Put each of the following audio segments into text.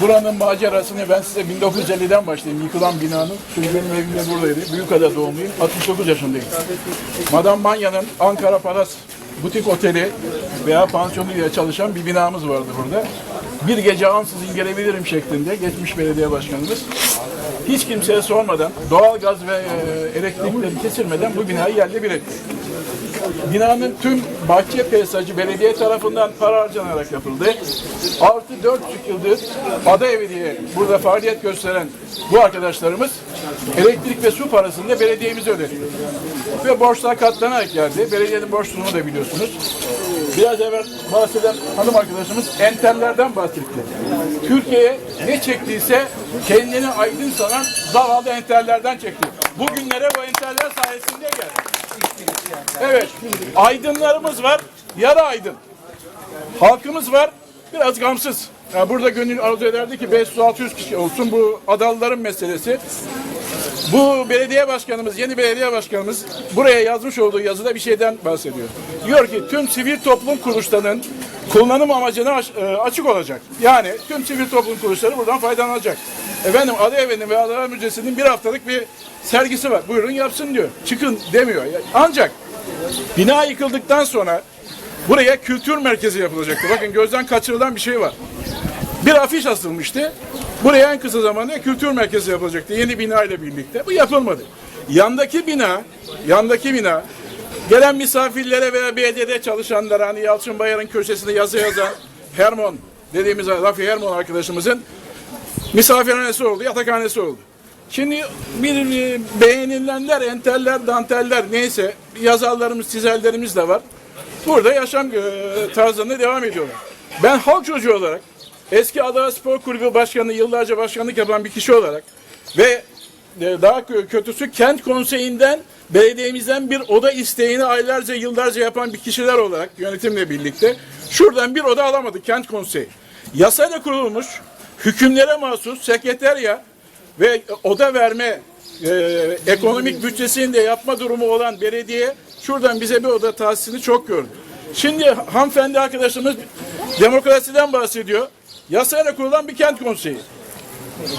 Buranın macerasını ben size 1950'den başlayayım. Yıkılan binanın. Çünkü benim evim de buradaydı. Büyükada doğumluyum. 69 yaşındayım. Madame Manya'nın Ankara Palas butik oteli veya pansiyonuyla çalışan bir binamız vardı burada. Bir gece ansızın gelebilirim şeklinde geçmiş belediye başkanımız hiç kimseye sormadan doğal gaz ve e, elektrikleri kesilmeden bu binayı yerle bir etti. Binanın tüm bahçe peyzajı belediye tarafından para harcanarak yapıldı. Artı 4,5 yıldır ada evi diye burada faaliyet gösteren bu arkadaşlarımız elektrik ve su parasını da belediyemize ödetti. Ve borçlar katlanarak geldi. Belediyenin borç durumunu da biliyorsunuz. Biraz evvel bahseden hanım arkadaşımız entellerden bahsetti. Türkiye'ye ne çektiyse kendini aydın sanan zavallı entellerden çekti. Bugünlere bu enteller sayesinde geldi. Evet. Aydınlarımız var. Yarı aydın. Halkımız var. Biraz gamsız. Ya burada gönül arzu ederdi ki 500-600 kişi olsun bu adalıların meselesi. Bu belediye başkanımız, yeni belediye başkanımız buraya yazmış olduğu yazıda bir şeyden bahsediyor. Diyor ki tüm sivil toplum kuruluşlarının kullanım amacına e, açık olacak. Yani tüm sivil toplum kuruluşları buradan faydalanacak. Efendim Adı Efendi ve Adalar Müzesi'nin bir haftalık bir sergisi var. Buyurun yapsın diyor. Çıkın demiyor. Ancak bina yıkıldıktan sonra buraya kültür merkezi yapılacaktı. Bakın gözden kaçırılan bir şey var. Bir afiş asılmıştı. Buraya en kısa zamanda kültür merkezi yapılacaktı. Yeni bina ile birlikte. Bu yapılmadı. Yandaki bina, yandaki bina gelen misafirlere veya belediyede çalışanlara hani Yalçın Bayar'ın köşesinde yazı yazan Hermon dediğimiz Rafi Hermon arkadaşımızın misafirhanesi oldu, yatakhanesi oldu. Şimdi bir beğenilenler, enteller, danteller neyse yazarlarımız, çizerlerimiz de var. Burada yaşam e, tarzlarına devam ediyorlar. Ben halk çocuğu olarak eski Adana Spor Kulübü Başkanı, yıllarca başkanlık yapan bir kişi olarak ve e, daha kö- kötüsü kent konseyinden belediyemizden bir oda isteğini aylarca yıllarca yapan bir kişiler olarak yönetimle birlikte şuradan bir oda alamadık kent konseyi. Yasayla kurulmuş hükümlere mahsus sekreterya ve oda verme e, ekonomik bütçesini de yapma durumu olan belediye şuradan bize bir oda tahsisini çok gördü. Şimdi hanımefendi arkadaşımız demokrasiden bahsediyor. Yasayla kurulan bir kent konseyi.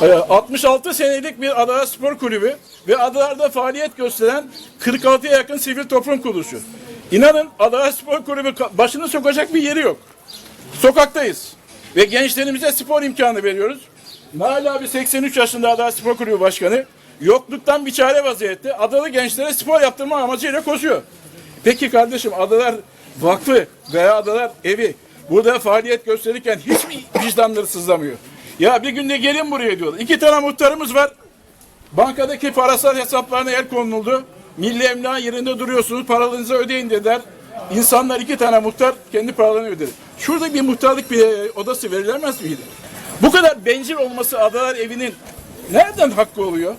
Ee, 66 senelik bir Adana Spor Kulübü ve adalarda faaliyet gösteren 46'ya yakın sivil toplum kuruluşu. İnanın Adana Spor Kulübü başını sokacak bir yeri yok. Sokaktayız ve gençlerimize spor imkanı veriyoruz. Nail abi 83 yaşında Adana Spor Kulübü Başkanı yokluktan bir çare vaziyette adalı gençlere spor yaptırma amacıyla koşuyor. Peki kardeşim adalar vakfı veya adalar evi burada faaliyet gösterirken hiç mi vicdanları sızlamıyor? Ya bir günde gelin buraya diyorlar. İki tane muhtarımız var. Bankadaki parasal hesaplarına el konuldu. Milli emlak yerinde duruyorsunuz paralarınızı ödeyin dediler. İnsanlar iki tane muhtar kendi paralarını ödedi. Şurada bir muhtarlık bir e, odası verilemez miydi? Bu kadar bencil olması adalar evinin nereden hakkı oluyor?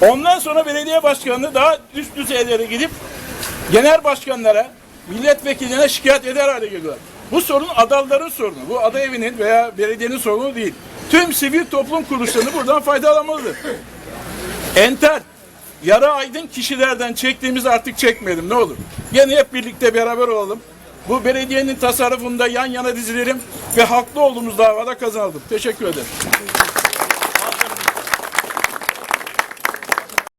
Ondan sonra belediye başkanlığı daha üst düzeylere gidip genel başkanlara, milletvekillerine şikayet eder hale geliyorlar. Bu sorun adalların sorunu. Bu ada evinin veya belediyenin sorunu değil. Tüm sivil toplum kuruluşlarını buradan faydalanmalıdır. Enter, yarı aydın kişilerden çektiğimiz artık çekmeyelim ne olur. Gene hep birlikte beraber olalım. Bu belediyenin tasarrufunda yan yana dizilelim ve haklı olduğumuz davada kazanalım. Teşekkür ederim.